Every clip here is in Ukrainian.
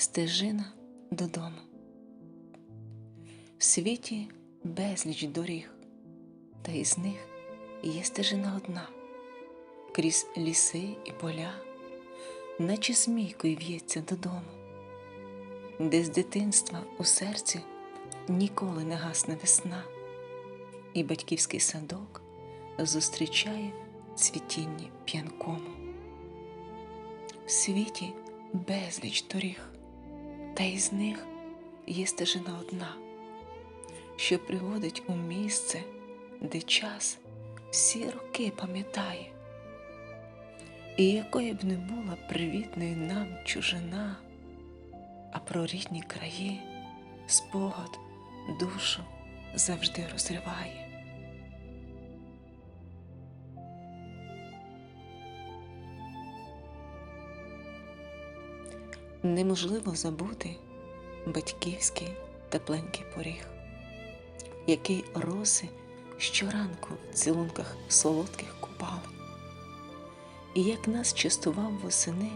стежина додому. В світі безліч доріг, та із них є стежина одна, крізь ліси і поля, наче змійкою в'ється додому, де з дитинства у серці ніколи не гасне весна, і батьківський садок зустрічає цвітіння п'янкому. В світі безліч доріг, та із них є стежина одна, що приводить у місце, де час всі роки пам'ятає, і якою б не була привітною нам чужина, а про рідні краї спогад душу завжди розриває. Неможливо забути батьківський тепленький поріг, який роси щоранку в цілунках солодких купали, і як нас частував восени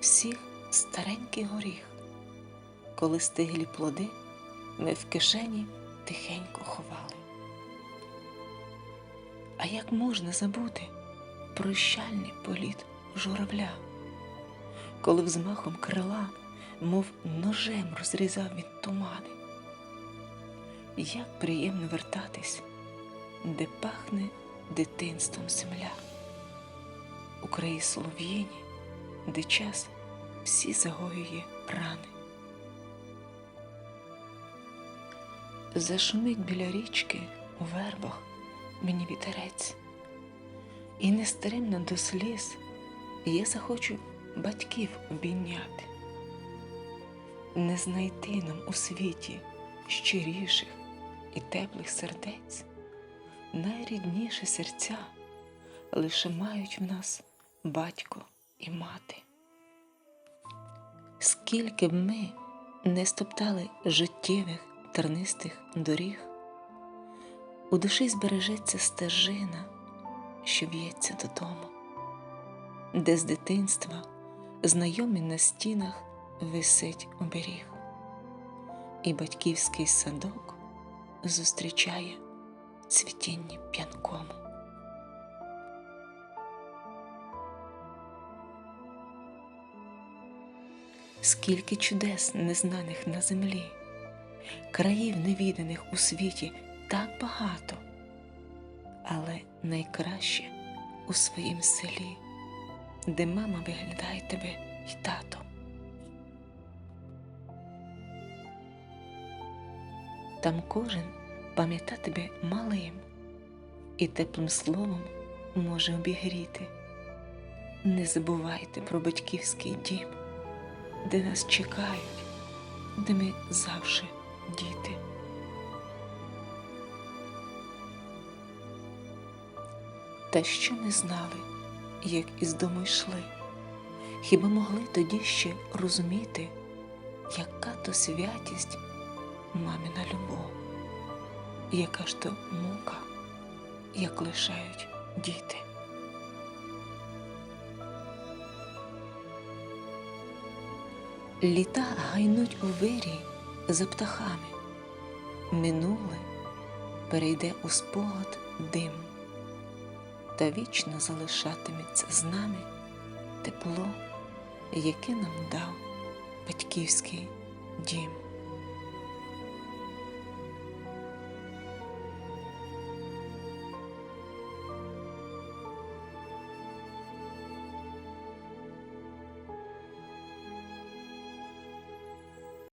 всіх старенький горіх, коли стиглі плоди ми в кишені тихенько ховали. А як можна забути прощальний політ журавля? Коли взмахом крила, мов ножем розрізав він тумани. Як приємно вертатись, де пахне дитинством земля, у краї солов'їні, де час всі загоює рани. Зашумить біля річки у вербах мені вітерець, і нестримно до сліз я захочу батьків обійняти, не знайти нам у світі щиріших і теплих сердець, найрідніші серця лише мають в нас батько і мати. Скільки б ми не стоптали життєвих тернистих доріг, у душі збережеться стежина, що в'ється додому, де з дитинства знайомий на стінах висить оберіг, і батьківський садок зустрічає цвітіння п'янкому. Скільки чудес незнаних на землі, країв невіданих у світі так багато, але найкраще у своїм селі де мама виглядає тебе й тато. Там кожен пам'ята тебе малим і теплим словом може обігріти. Не забувайте про батьківський дім, де нас чекають, де ми завжди діти. Та що ми знали? Як із дому йшли, хіба могли тоді ще розуміти, яка то святість мамина любов, яка ж то мука, як лишають діти. Літа гайнуть у вирі за птахами, минуле перейде у спогад дим та вічно залишатиметься з нами тепло, яке нам дав батьківський дім.